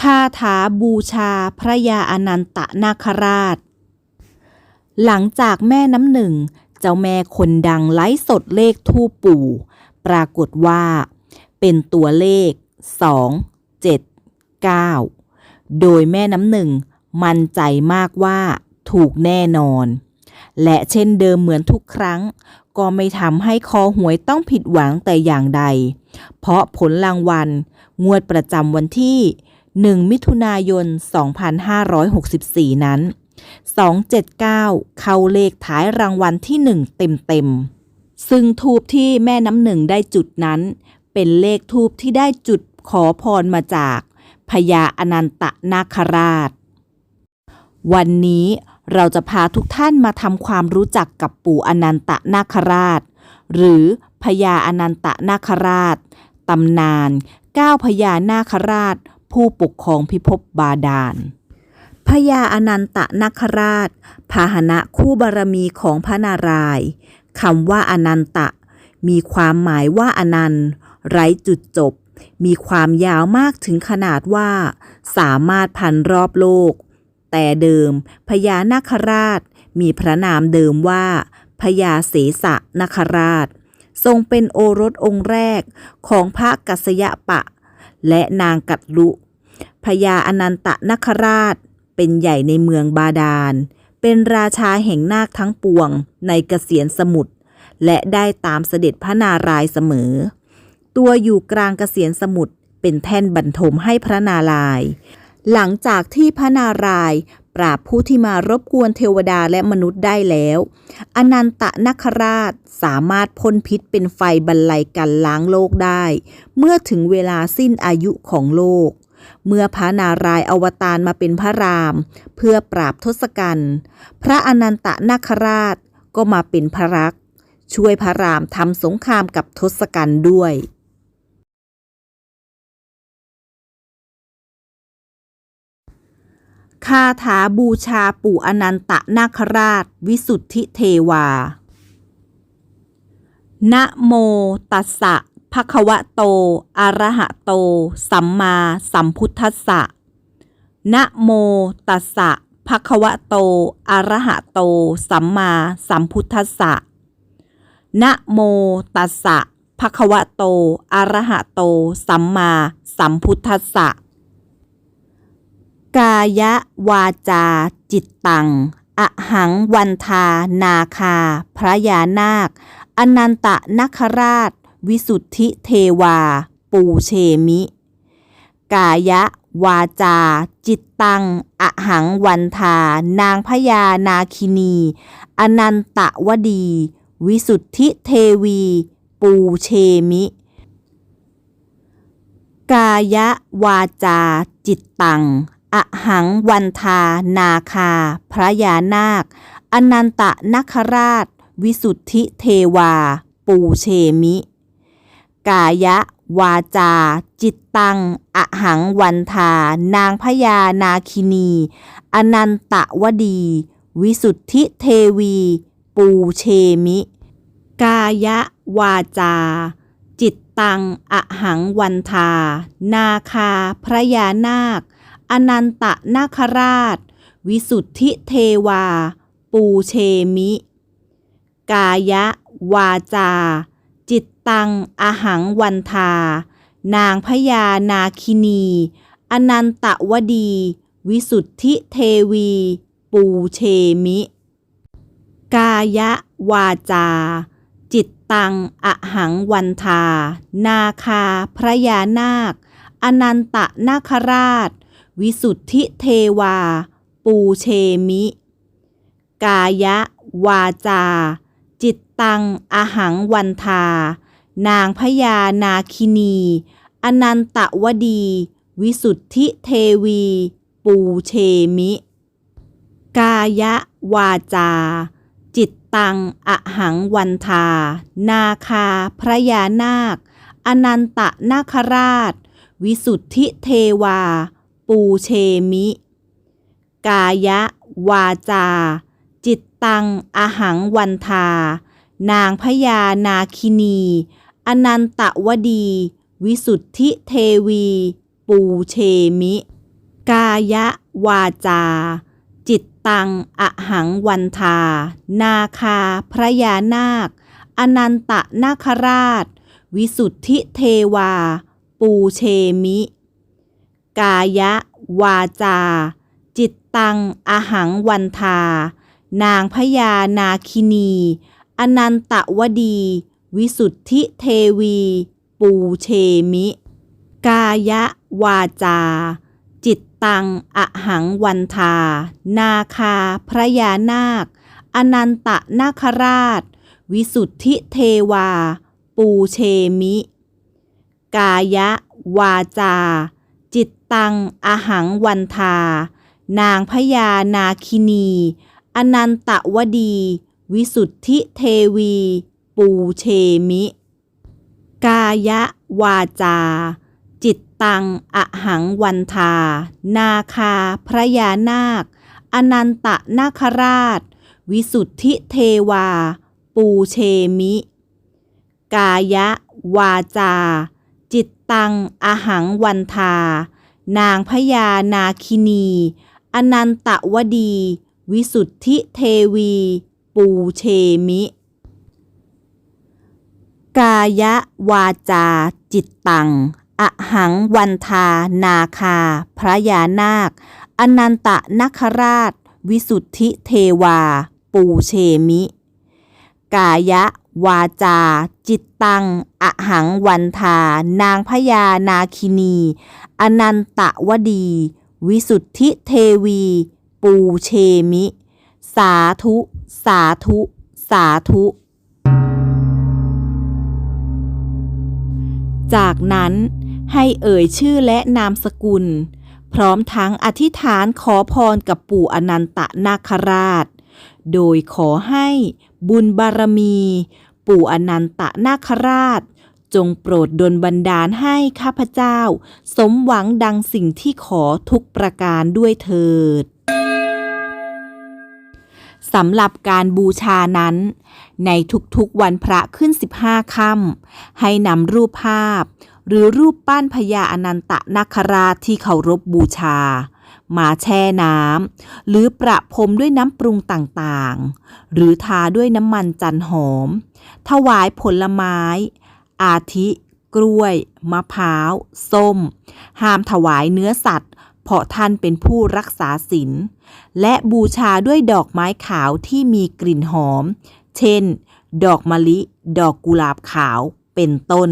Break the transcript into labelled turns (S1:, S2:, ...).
S1: คาถาบูชาพระยาอนันตนาคราช หลังจากแม่น้ำหนึ่ง เจ้าแม่คนดังไลฟ์สดเลขทูปปู่ ปรากฏว่า เป็นตัวเลข 2 7 9 โดยแม่น้ำหนึ่ง มั่นใจมากว่าถูกแน่นอน และเช่นเดิมเหมือนทุกครั้ง ก็ไม่ทำให้คอหวยต้องผิดหวังแต่อย่างใด เพราะผลรางวัล งวดประจำวันที่ 1 มิถุนายน 2564 นั้น 279 เข้าเลขท้ายรางวัลที่ 1 เต็มๆ ซึ่งทูบที่แม่น้ำหนึ่งได้จุดนั้น เป็นเลขทูบที่ได้จุดขอพรมาจากพญาอนันตนาคราช วันนี้เราจะพาทุกท่านมาทำความรู้จักกับปู่อนันตนาคราช หรือพญาอนันตนาคราชตำนานเก้าพญานาคราช ผู้ปกครองพิภพบาดาลพญาอนันตนาคราช พาหนะคู่บารมีของพระนารายณ์คำว่าอนันตะ มีความหมายว่าอนันต์ ไร้จุดจบ มีความยาวมากถึงขนาดว่า สามารถพันรอบโลก แต่เดิมพญานาคราช มีพระนามเดิมว่าพญาเสสะนาคราช ทรงเป็นโอรสองค์แรกของพระกัสยปะ และนางกัดลุ พญาอนันตนคราช เป็นใหญ่ในเมืองบาดาล เป็นราชาแห่งนาคทั้งปวงในเกษียณสมุทรและได้ตามเสด็จพระนารายเสมอ ตัวอยู่กลางเกษียณสมุทรเป็นแท่นบรรทมให้พระนารายหลังจากที่พระนารายณ์ปราบผู้ที่มารบกวนเทวดาและมนุษย์ได้แล้ว อนันตนคราชสามารถพ่นพิษเป็นไฟบรรลัยกันล้างโลกได้ เมื่อถึงเวลาสิ้นอายุของโลก เมื่อพระนารายณ์อวตารมาเป็นพระราม เพื่อปราบทศกัณฐ์พระอนันตนาคราชก็มาเป็นพระรักษ์ช่วยพระรามทำสงครามกับทศกัณฐ์ด้วยคาถาบูชาปู่อนันตนาคราช วิสุทธิเทวา นะโมตัสสะ ภควะโต อระหะโต สัมมาสัมพุทธัสสะ นะโมตัสสะภควะโต อระหะโต สัมมาสัมพุทธัสสะ นะโมตัสสะภควะโต อระหะโต สัมมาสัมพุทธัสสะ กายวาจา จิตตังอหังวันทา นาคา พระยานาค อนันตนาคราช วิสุทธิเทวา ปูเชมิ กายะ วาจา จิตตัง อหังวันทา นางพญานาคินี อนันตะวดี วิสุทธิเทวี ปูเชมิ กายะ วาจา จิตตัง อหังวันทา นาคา พระยานาค อนันตนคราช วิสุทธิเทวา ปูเชมิ กายะ วาจา จิตตัง อหังวันทา นางพญานาคินี อนันตวดี วิสุทธิเทวี ปูเชมิ กายะ วาจา จิตตัง อหังวันทา นาคา พระยานาค อนันตนาคราช วิสุทธิเทวา ปูเชมิ กายะ วาจาจิ ตังอหังวันทา นางพญานาคินี อนันตวดี วิสุทธิเทวี ปูเชมิ กายะวาจา จิตตังอหังวันทา นาคาพระยานาค อนันตนาคราช วิสุทธิเทวา ปูเชมิ กายะวาจา จิตตังอหังวันทา นางพญานาคินี อนันตวดี วิสุทธิเทวี ปูเชมิ กายะวาจา จิตตังอหังวันทา นาคาพระยานาค อนันตนาคราช วิสุทธิเทวา ปูเชมิ กายะวาจา จิตตังอหังวันทา นางพญานาคินี อนันตวดี วิสุทธิเทวี ปูเชมิ กายะวาจา จิตตังอหังวันทา นาคาพระยานาค อนันตนาคราช วิสุทธิเทวา ปูเชมิ กายะวาจา จิตตังอหังวันทา นางพญานาคินี อนันตวดี วิสุทธิเทวี ปูเชมิ กายะวาจา จิตตังอหังวันทา นาคาพระยานาค อนันตะนาคราช วิสุทธิเทวา ปูเชมิ กายะวาจา จิตตังอหังวันทา นางพญานาคินี อนันตะวดี วิสุทธิเทวี ปูเชมิ กายะวาจา จิตตังอหังวันทา นาคาพระยานาค อนันตนาคราช วิสุทธิเทวา ปูเชมิ กายะวาจา จิตตังอหังวันทา นางพญานาคินี อนันตวดี วิสุทธิเทวี ปูเชมิ กายะวาจา จิตตัง อหังวันทา นาคา พระยานาค อนันตนคราช วิสุทธิเทวา ปูเชมิ กายะวาจา จิตตัง อหังวันทา นางพญานาคินี อนันตวดี วิสุทธิเทวี ปูเชมิ สาธุ สาธุ สาธุ จากนั้นให้เอ่ยชื่อและนามสกุล พร้อมทั้งอธิษฐานขอพรกับปู่อนันตนาคราช โดยขอให้บุญบารมี ปู่อนันตนาคราช จงโปรดดลบันดาลให้ข้าพเจ้า สมหวังดังสิ่งที่ขอทุกประการด้วยเถิด สำหรับการบูชานั้น ในทุกๆวันพระขึ้น 15ค่ำให้นำรูปภาพ หรือรูปปั้นพญาอนันตนาคราชที่เคารพบบูชา มาแช่น้ำหรือประพรมด้วยน้ำปรุงต่างๆ หรือทาด้วยน้ำมันจันหอม ถวายผลไม้ อาทิ กล้วย มะพร้าว ส้ม ห้ามถวายเนื้อสัตว์ เพราะท่านเป็นผู้รักษาศีลและบูชาด้วยดอกไม้ขาวที่มีกลิ่นหอม เช่น ดอกมะลิ ดอกกุหลาบขาว เป็นต้น